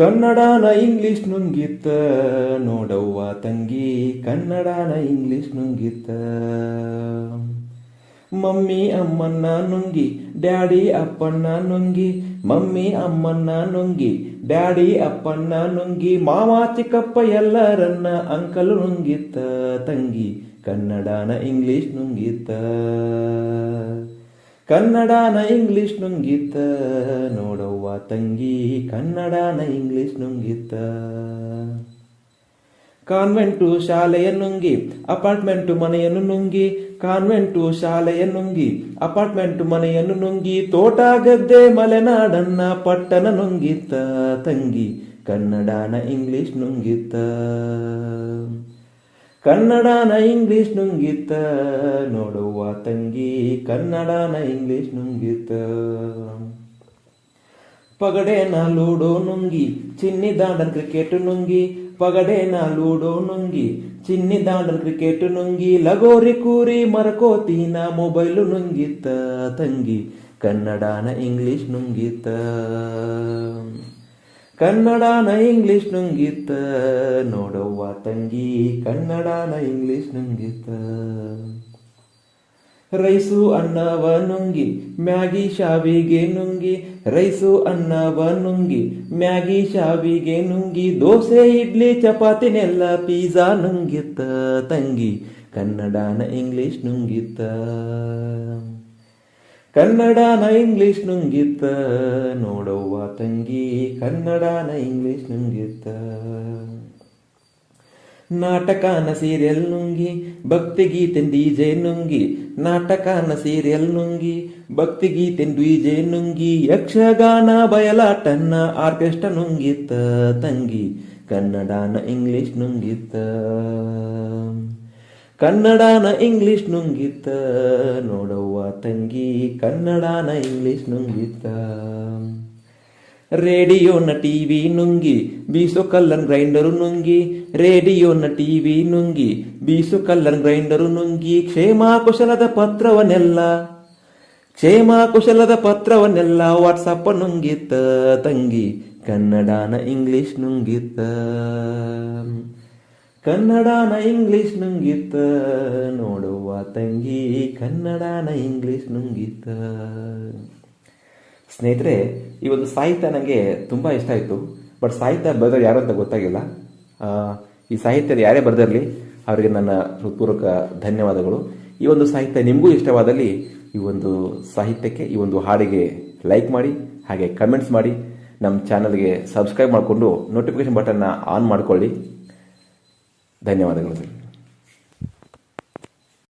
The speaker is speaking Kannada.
ಕನ್ನಡನ ಇಂಗ್ಲಿಷ್ ನುಂಗಿತ್ತ ನೋಡವ್ವ ತಂಗಿ, ಕನ್ನಡನ ಇಂಗ್ಲಿಷ್ ನುಂಗಿತ್ತ. ಮಮ್ಮಿ ಅಮ್ಮನ್ನ ನುಂಗಿ, ಡ್ಯಾಡಿ ಅಪ್ಪನ್ನ ನುಂಗಿ, ಮಮ್ಮಿ ಅಮ್ಮನ್ನ ನುಂಗಿ, ಡ್ಯಾಡಿ ಅಪ್ಪನ್ನ ನುಂಗಿ, ಮಾವ, ಚಿಕ್ಕಪ್ಪ ಎಲ್ಲರನ್ನ ಅಂಕಲ್ ನುಂಗಿತ್ತ, ತಂಗಿ ಕನ್ನಡನ ಇಂಗ್ಲಿಷ್ ನುಂಗಿತ್ತ. ಕನ್ನಡನ ಇಂಗ್ಲಿಷ್ ನುಂಗಿತ್ತ, ನೋಡವ್ವ ತಂಗಿ, ಕನ್ನಡನ ಇಂಗ್ಲಿಷ್ ನುಂಗಿತ್ತ. ಕಾನ್ವೆಂಟು ಶಾಲೆಯ ನುಂಗಿ, ಅಪಾರ್ಟ್ಮೆಂಟು ಮನೆಯನ್ನು ನುಂಗಿ, ಕಾನ್ವೆಂಟು ಶಾಲೆಯ ನುಂಗಿ, ಅಪಾರ್ಟ್ಮೆಂಟು ಮನೆಯನ್ನು ನುಂಗಿ, ತೋಟ, ಗದ್ದೆ, ಮಲೆನಾಡನ್ನ ಪಟ್ಟಣ ನುಂಗಿತ್ತ, ತಂಗಿ, ಕನ್ನಡನ ಇಂಗ್ಲಿಷ್ ನುಂಗಿತ್ತ. ಕನ್ನಡನ ಇಂಗ್ಲಿಷ್ ನುಂಗಿತ್ತ ನೋಡುವ ತಂಗಿ ಕನ್ನಡನ ಇಂಗ್ಲಿಷ್ ನುಂಗಿತ. ಪಗಡೆನ ಲೂಡೋ ನುಂಗಿ, ಚಿನ್ನಿ ದಾಂಡನ್ ಕ್ರಿಕೆಟ್ ನುಂಗಿ, ಪಗಡೆನ ಲೂಡೋ ನುಂಗಿ, ಚಿನ್ನಿ ದಾಂಡನ್ ಕ್ರಿಕೆಟ್ ನುಂಗಿ, ಲಗೋರಿ ಕೂರಿ ಮರಕೋತೀನ ಮೊಬೈಲು ನುಂಗಿತ. ತಂಗಿ ಕನ್ನಡನ ಇಂಗ್ಲಿಷ್ ನುಂಗಿತ. ಕನ್ನಡನ ಇಂಗ್ಲಿಷ್ ನುಂಗಿತ. ನೋಡವ್ವ ತಂಗಿ ಕನ್ನಡನ ಇಂಗ್ಲಿಷ್ ನುಂಗಿತ್ತ ರೈಸು ಅನ್ನವ ನುಂಗಿ ಮ್ಯಾಗಿ ಶಾವಿಗೆ ನುಂಗಿ, ರೈಸು ಅನ್ನವ ನುಂಗಿ ಮ್ಯಾಗಿ ಶಾವಿಗೆ ನುಂಗಿ, ದೋಸೆ, ಇಡ್ಲಿ ಚಪಾತಿನೆಲ್ಲ ಪಿಜ್ಜಾ ನುಂಗಿತ್ತ ತಂಗಿ, ಕನ್ನಡನ ಇಂಗ್ಲಿಷ್ ನುಂಗಿತ್ತ. ಕನ್ನಡನ ಇಂಗ್ಲಿಷ್ ನುಂಗಿತ್ತ, ನೋಡವ್ವ ತಂಗಿ, ಕನ್ನಡನ ಇಂಗ್ಲಿಷ್ ನುಂಗಿತ್ತ. ನಾಟಕನ ಸೀರಿಯಲ್ ನುಂಗಿ, ಭಕ್ತಿ ಗೀತೆ ಡಿಜೆ ನುಂಗಿ ನಾಟಕನ ಸೀರಿಯಲ್ ನುಂಗಿ, ಭಕ್ತಿ ಗೀತೆ ಡಿಜೆ ನುಂಗಿ, ಯಕ್ಷಗಾನ ಬಯಲಾಟನ್ನ ಆರ್ಕೆಸ್ಟ್ರಾ ನುಂಗಿತ್ತ ತಂಗಿ ಕನ್ನಡಾನ ಇಂಗ್ಲಿಷ್ ನುಂಗಿತ್ತ. ಕನ್ನಡನ ಇಂಗ್ಲಿಷ್ ನುಂಗಿತ್ತ, ನೋಡವ್ವ ತಂಗಿ ಕನ್ನಡಾನ ಇಂಗ್ಲಿಷ್ ನುಂಗಿತ್ತ. ರೇಡಿಯೋನ ಟಿವಿ ನುಂಗಿ, ಬೀಸೋ ಕಲ್ಲನ್ ಗ್ರೈಂಡರು ನುಂಗಿ ರೇಡಿಯೋನ ಟಿವಿ ನುಂಗಿ, ಬೀಸೋ ಕಲ್ಲನ್ ಗ್ರೈಂಡರು ನುಂಗಿ, ಕ್ಷೇಮ ಕುಶಲದ ಪತ್ರವನ್ನೆಲ್ಲ, ಕ್ಷೇಮ ಕುಶಲದ ಪತ್ರವನ್ನೆಲ್ಲ ವಾಟ್ಸಪ್ಪ ನುಂಗಿತ್ತ, ತಂಗಿ ಕನ್ನಡನ ಇಂಗ್ಲಿಷ್ ನುಂಗಿತ್ತ. ಕನ್ನಡನ ಇಂಗ್ಲಿಷ್ ನುಂಗಿತ್ತ, ನೋಡುವ ತಂಗಿ ಕನ್ನಡನ ಇಂಗ್ಲಿಷ್ ನುಂಗಿತ್ತ. ಸ್ನೇಹಿತರೆ, ಈ ಒಂದು ಸಾಹಿತ್ಯ ನನಗೆ ತುಂಬ ಇಷ್ಟ ಆಯಿತು. ಬಟ್ ಸಾಹಿತ್ಯ ಬರೆದವ್ರು ಯಾರು ಅಂತ ಗೊತ್ತಾಗಿಲ್ಲ. ಈ ಸಾಹಿತ್ಯದ ಯಾರೇ ಬರೆದಿರಲಿ, ಅವರಿಗೆ ನನ್ನ ಹೃತ್ಪೂರ್ವಕ ಧನ್ಯವಾದಗಳು. ಈ ಒಂದು ಸಾಹಿತ್ಯ ನಿಮಗೂ ಇಷ್ಟವಾದಲ್ಲಿ ಈ ಒಂದು ಸಾಹಿತ್ಯಕ್ಕೆ, ಈ ಒಂದು ಹಾಡಿಗೆ ಲೈಕ್ ಮಾಡಿ, ಹಾಗೆ ಕಮೆಂಟ್ಸ್ ಮಾಡಿ ನಮ್ಮ ಚಾನಲ್ಗೆ ಸಬ್ಸ್ಕ್ರೈಬ್ ಮಾಡಿಕೊಂಡು ನೋಟಿಫಿಕೇಶನ್ ಬಟನ್ನ ಆನ್ ಮಾಡಿಕೊಳ್ಳಿ. ಧನ್ಯವಾದಗಳು.